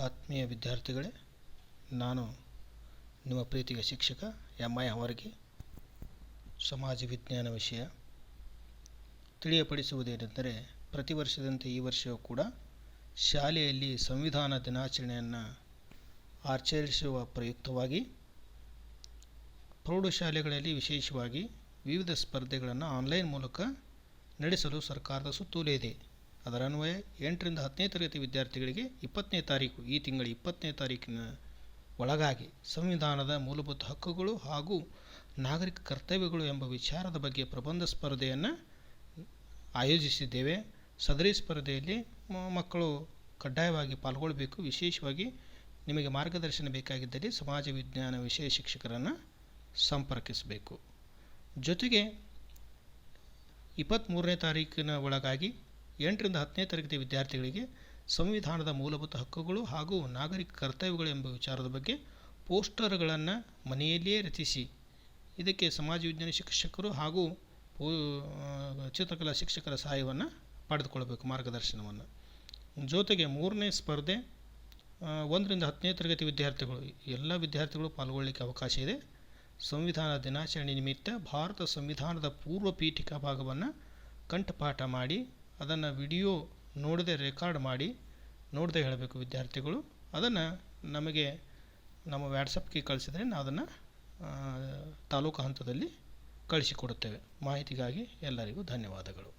ಆತ್ಮೀಯ ವಿದ್ಯಾರ್ಥಿಗಳೇ, ನಾನು ನಿಮ್ಮ ಪ್ರೀತಿಯ ಶಿಕ್ಷಕ ಎಂ ಐ ಅವರಿಗೆ ಸಮಾಜ ವಿಜ್ಞಾನ ವಿಷಯ ತಿಳಿಯಪಡಿಸುವುದೇನೆಂದರೆ ಪ್ರತಿ ವರ್ಷದಂತೆ ಈ ವರ್ಷವೂ ಕೂಡ ಶಾಲೆಯಲ್ಲಿ ಸಂವಿಧಾನ ದಿನಾಚರಣೆಯನ್ನು ಆಚರಿಸುವ ಪ್ರಯುಕ್ತವಾಗಿ ಪ್ರೌಢಶಾಲೆಗಳಲ್ಲಿ ವಿಶೇಷವಾಗಿ ವಿವಿಧ ಸ್ಪರ್ಧೆಗಳನ್ನು ಆನ್ಲೈನ್ ಮೂಲಕ ನಡೆಸಲು ಸರ್ಕಾರದ ಸುತ್ತೋಲೆ ಇದೆ. ಅದರನ್ವಯ ಎಂಟರಿಂದ ಹತ್ತನೇ ತರಗತಿ ವಿದ್ಯಾರ್ಥಿಗಳಿಗೆ ಇಪ್ಪತ್ತನೇ ತಾರೀಕು, ಈ ತಿಂಗಳ ಇಪ್ಪತ್ತನೇ ತಾರೀಕಿನ ಒಳಗಾಗಿ ಸಂವಿಧಾನದ ಮೂಲಭೂತ ಹಕ್ಕುಗಳು ಹಾಗೂ ನಾಗರಿಕ ಕರ್ತವ್ಯಗಳು ಎಂಬ ವಿಚಾರದ ಬಗ್ಗೆ ಪ್ರಬಂಧ ಸ್ಪರ್ಧೆಯನ್ನು ಆಯೋಜಿಸಿದ್ದೇವೆ. ಸದರಿ ಸ್ಪರ್ಧೆಯಲ್ಲಿ ಮಕ್ಕಳು ಕಡ್ಡಾಯವಾಗಿ ಪಾಲ್ಗೊಳ್ಳಬೇಕು ವಿಶೇಷವಾಗಿ ನಿಮಗೆ ಮಾರ್ಗದರ್ಶನ ಬೇಕಾಗಿದ್ದಲ್ಲಿ ಸಮಾಜ ವಿಜ್ಞಾನ ವಿಷಯ ಶಿಕ್ಷಕರನ್ನು ಸಂಪರ್ಕಿಸಬೇಕು. ಜೊತೆಗೆ ಇಪ್ಪತ್ತ್ಮೂರನೇ ತಾರೀಕಿನ ಒಳಗಾಗಿ ಎಂಟರಿಂದ ಹತ್ತನೇ ತರಗತಿ ವಿದ್ಯಾರ್ಥಿಗಳಿಗೆ ಸಂವಿಧಾನದ ಮೂಲಭೂತ ಹಕ್ಕುಗಳು ಹಾಗೂ ನಾಗರಿಕ ಕರ್ತವ್ಯಗಳು ಎಂಬ ವಿಚಾರದ ಬಗ್ಗೆ ಪೋಸ್ಟರ್ಗಳನ್ನು ಮನೆಯಲ್ಲಿಯೇ ರಚಿಸಿ. ಇದಕ್ಕೆ ಸಮಾಜ ವಿಜ್ಞಾನ ಶಿಕ್ಷಕರು ಹಾಗೂ ಚಿತ್ರಕಲಾ ಶಿಕ್ಷಕರ ಸಹಾಯವನ್ನು ಪಡೆದುಕೊಳ್ಳಬೇಕು ಮಾರ್ಗದರ್ಶನವನ್ನು. ಜೊತೆಗೆ ಮೂರನೇ ಸ್ಪರ್ಧೆ ಒಂದರಿಂದ ಹತ್ತನೇ ತರಗತಿ ವಿದ್ಯಾರ್ಥಿಗಳು. ಎಲ್ಲ ವಿದ್ಯಾರ್ಥಿಗಳು ಪಾಲ್ಗೊಳ್ಳಲಿಕ್ಕೆ ಅವಕಾಶ ಇದೆ. ಸಂವಿಧಾನ ದಿನಾಚರಣೆ ನಿಮಿತ್ತ ಭಾರತ ಸಂವಿಧಾನದ ಪೂರ್ವ ಪೀಠಿಕಾ ಭಾಗವನ್ನು ಕಂಠಪಾಠ ಮಾಡಿ ಅದನ್ನು ವಿಡಿಯೋ ನೋಡದೆ ರೆಕಾರ್ಡ್ ಮಾಡಿ ನೋಡದೆ ಹೇಳಬೇಕು ವಿದ್ಯಾರ್ಥಿಗಳು. ಅದನ್ನು ನಮಗೆ ನಮ್ಮ ವ್ಯಾಟ್ಸಪ್ಗೆ ಕಳಿಸಿದರೆ ನಾವು ಅದನ್ನು ತಾಲೂಕು ಹಂತದಲ್ಲಿ ಕಳಿಸಿಕೊಡುತ್ತೇವೆ. ಮಾಹಿತಿಗಾಗಿ ಎಲ್ಲರಿಗೂ ಧನ್ಯವಾದಗಳು.